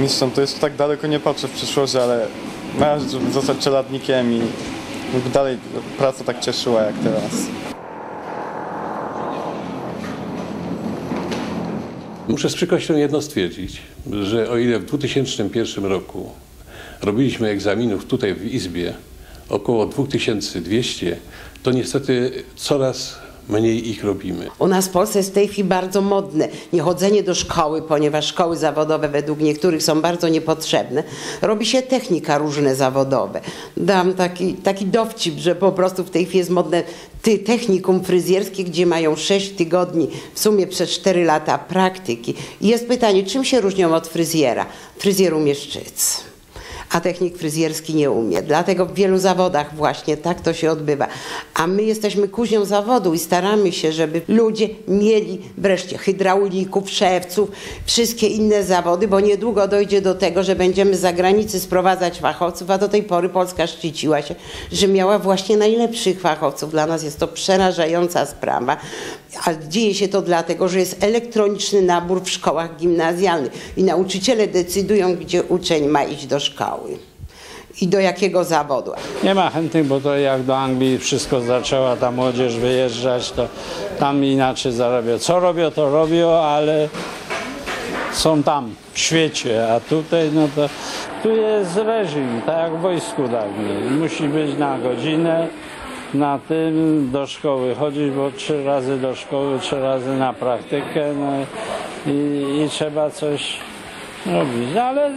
mistrzem, to jest tak daleko nie patrzę w przyszłość, ale marzę, żeby zostać czeladnikiem i żeby dalej praca tak cieszyła jak teraz. Muszę z przykrością jedno stwierdzić, że o ile w 2001 roku robiliśmy egzaminów tutaj w Izbie około 2200, to niestety coraz mniej ich robimy. U nas w Polsce jest w tej chwili bardzo modne niechodzenie do szkoły, ponieważ szkoły zawodowe według niektórych są bardzo niepotrzebne. Robi się technika różne zawodowe. Dam taki, taki dowcip, że po prostu w tej chwili jest modne ty, technikum fryzjerskie, gdzie mają 6 tygodni, w sumie przez 4 lata praktyki. I jest pytanie, czym się różnią od fryzjera? Fryzjer umie szczyc a technik fryzjerski nie umie. Dlatego w wielu zawodach właśnie tak to się odbywa. A my jesteśmy kuźnią zawodu i staramy się, żeby ludzie mieli wreszcie hydraulików, szewców, wszystkie inne zawody, bo niedługo dojdzie do tego, że będziemy z zagranicy sprowadzać fachowców, a do tej pory Polska szczyciła się, że miała właśnie najlepszych fachowców. Dla nas jest to przerażająca sprawa. A dzieje się to dlatego, że jest elektroniczny nabór w szkołach gimnazjalnych i nauczyciele decydują, gdzie uczeń ma iść do szkoły i do jakiego zawodu. Nie ma chętnych, bo to jak do Anglii wszystko zaczęła ta młodzież wyjeżdżać, to tam inaczej zarabia. Co robią, to robią, ale są tam w świecie, a tutaj no to tu jest reżim, tak jak w wojsku dawniej. Musi być na godzinę, na tym do szkoły chodzić, bo trzy razy do szkoły, trzy razy na praktykę no i, i trzeba coś robić. No ale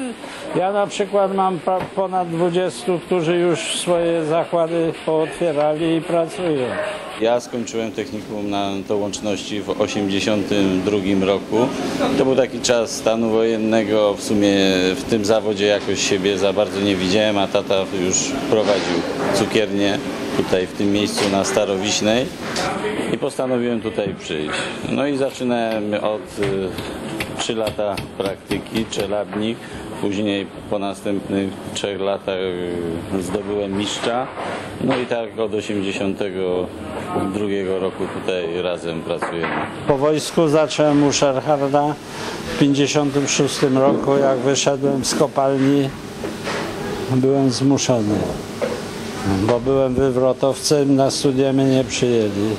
ja na przykład mam ponad 20, którzy już swoje zakłady pootwierali i pracują. Ja skończyłem technikum na to łączności w 1982 roku. To był taki czas stanu wojennego. W sumie w tym zawodzie jakoś siebie za bardzo nie widziałem, a tata już prowadził cukiernię tutaj w tym miejscu na Starowiśnej i postanowiłem tutaj przyjść. No i zaczynałem od 3 lata praktyki, czeladnik. Później po następnych trzech latach y, zdobyłem mistrza. No i tak od 82 roku tutaj razem pracujemy. Po wojsku zacząłem u Sherharda w 56 roku. Jak wyszedłem z kopalni, byłem zmuszony bo byłem wywrotowcem, na studia mnie nie przyjęli.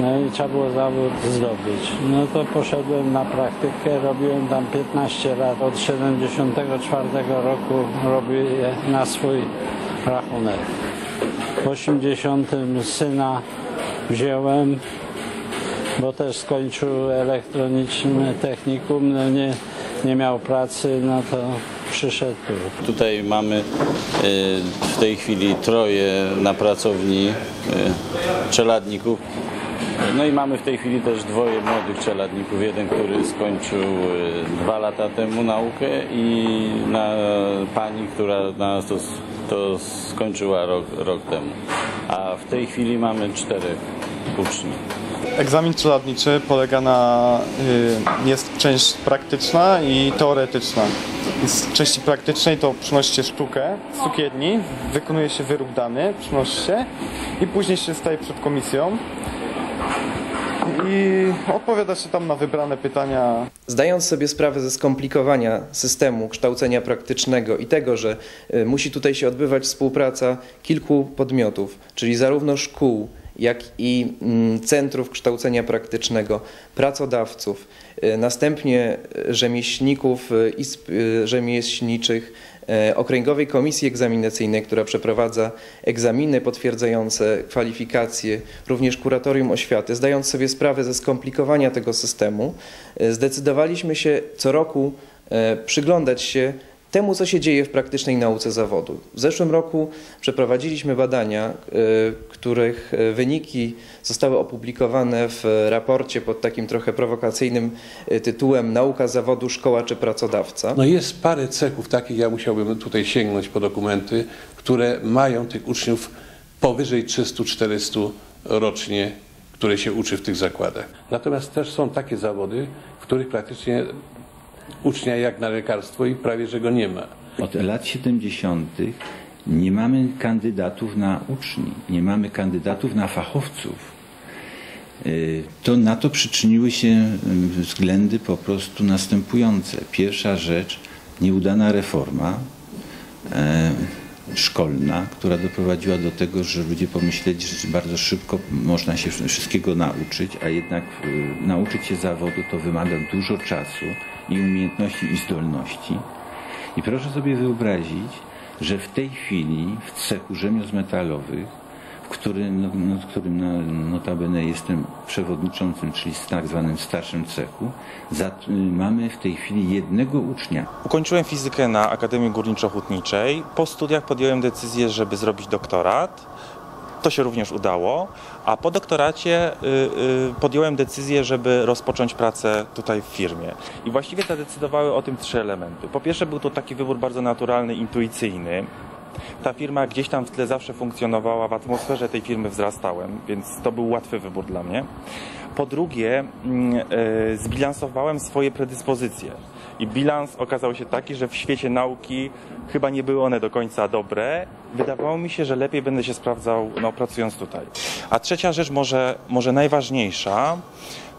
No i trzeba było zawód zdobyć. No to poszedłem na praktykę, robiłem tam 15 lat. Od 74 roku robię na swój rachunek. W 80 syna wziąłem, bo też skończył elektroniczny technikum, no nie, nie miał pracy, no to przyszedł tu. Tutaj mamy y, w tej chwili troje na pracowni y, czeladników. No i mamy w tej chwili też dwoje młodych czeladników. Jeden, który skończył y, dwa lata temu naukę i na pani, która na to, to skończyła rok, rok temu. A w tej chwili mamy czterech uczniów. Egzamin czeladniczy polega na, y, jest część praktyczna i teoretyczna. Z części praktycznej to przynosi sztukę z cukierni, wykonuje się wyrób dany, przynosi się i później się staje przed komisją i odpowiada się tam na wybrane pytania. Zdając sobie sprawę ze skomplikowania systemu kształcenia praktycznego i tego, że y, musi tutaj się odbywać współpraca kilku podmiotów, czyli zarówno szkół, jak i mm, centrów kształcenia praktycznego, pracodawców, następnie rzemieślników, y, izb rzemieślniczych, Okręgowej Komisji Egzaminacyjnej, która przeprowadza egzaminy potwierdzające kwalifikacje, również kuratorium oświaty, zdając sobie sprawę ze skomplikowania tego systemu, zdecydowaliśmy się co roku przyglądać się temu, co się dzieje w praktycznej nauce zawodu. W zeszłym roku przeprowadziliśmy badania, e, których e, wyniki zostały opublikowane w raporcie pod takim trochę prowokacyjnym e, tytułem Nauka zawodu, szkoła czy pracodawca. No jest parę cechów takich, ja musiałbym tutaj sięgnąć po dokumenty, które mają tych uczniów powyżej 300-400 rocznie, które się uczy w tych zakładach. Natomiast też są takie zawody, w których praktycznie ucznia jak na lekarstwo i prawie, że go nie ma. Od lat 70. nie mamy kandydatów na uczni, nie mamy kandydatów na fachowców. Y, to na to przyczyniły się y, względy po prostu następujące. Pierwsza rzecz nieudana reforma e, szkolna, która doprowadziła do tego, że ludzie pomyśleli, że bardzo szybko można się wszystkiego nauczyć, a jednak e, nauczyć się zawodu to wymaga dużo czasu i umiejętności i zdolności. I proszę sobie wyobrazić, że w tej chwili w cechu rzemiosł metalowych, w którym, no, no, którym no, notabene jestem przewodniczącym, czyli tak zwanym starszym cechu, za, mamy w tej chwili jednego ucznia. Ukończyłem fizykę na Akademii Górniczo-Hutniczej. Po studiach podjąłem decyzję, żeby zrobić doktorat. To się również udało, a po doktoracie y, y, podjąłem decyzję, żeby rozpocząć pracę tutaj w firmie. I właściwie zadecydowały o tym trzy elementy. Po pierwsze był to taki wybór bardzo naturalny, intuicyjny. Ta firma gdzieś tam w tle zawsze funkcjonowała, w atmosferze tej firmy wzrastałem, więc to był łatwy wybór dla mnie. Po drugie, mm, e, zbilansowałem swoje predyspozycje. I bilans okazał się taki, że w świecie nauki chyba nie były one do końca dobre. Wydawało mi się, że lepiej będę się sprawdzał no, pracując tutaj. A trzecia rzecz, może, może najważniejsza,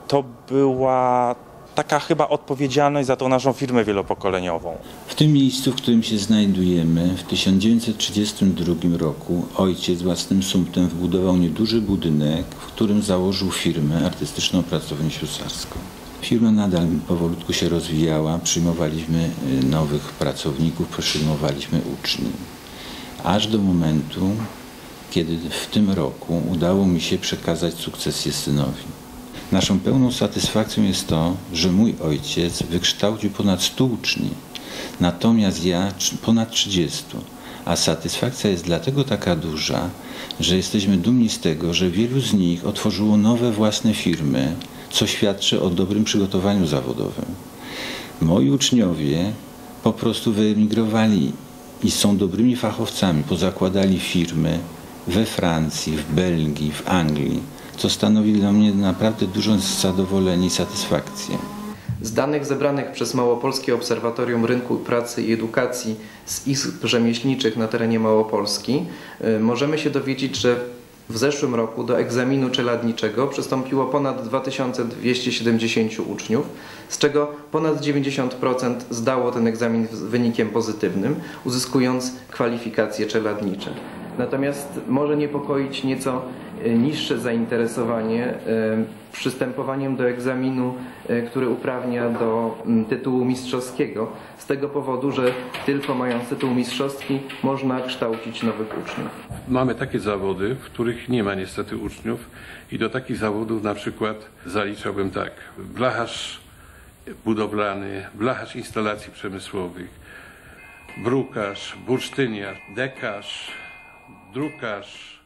to była taka chyba odpowiedzialność za tą naszą firmę wielopokoleniową. W tym miejscu, w którym się znajdujemy, w 1932 roku ojciec własnym sumptem wbudował nieduży budynek, w którym założył firmę artystyczną pracownię ślusarską. Firma nadal powolutku się rozwijała, przyjmowaliśmy y, nowych pracowników, przyjmowaliśmy uczniów. Aż do momentu, kiedy w tym roku udało mi się przekazać sukcesję synowi. Naszą pełną satysfakcją jest to, że mój ojciec wykształcił ponad 100 uczniów, natomiast ja ponad 30. A satysfakcja jest dlatego taka duża, że jesteśmy dumni z tego, że wielu z nich otworzyło nowe własne firmy, co świadczy o dobrym przygotowaniu zawodowym. Moi uczniowie po prostu wyemigrowali i są dobrymi fachowcami, pozakładali firmy we Francji, w Belgii, w Anglii, co stanowi dla mnie naprawdę duże zadowolenie i satysfakcję. Z danych zebranych przez Małopolskie Obserwatorium Rynku Pracy i Edukacji z izb rzemieślniczych na terenie Małopolski y, możemy się dowiedzieć, że w zeszłym roku do egzaminu czeladniczego przystąpiło ponad 2270 uczniów, z czego ponad 90% zdało ten egzamin z wynikiem pozytywnym, uzyskując kwalifikacje czeladnicze. Natomiast może niepokoić nieco y, niższe zainteresowanie y, przystępowaniem do egzaminu, y, który uprawnia do mm, tytułu mistrzowskiego, z tego powodu, że tylko mając tytuł mistrzowski można kształcić nowych uczniów. Mamy takie zawody, w których nie ma niestety uczniów i do takich zawodów na przykład zaliczałbym tak, blacharz budowlany, blacharz instalacji przemysłowych, brukarz, bursztyniarz, dekarz, Drucas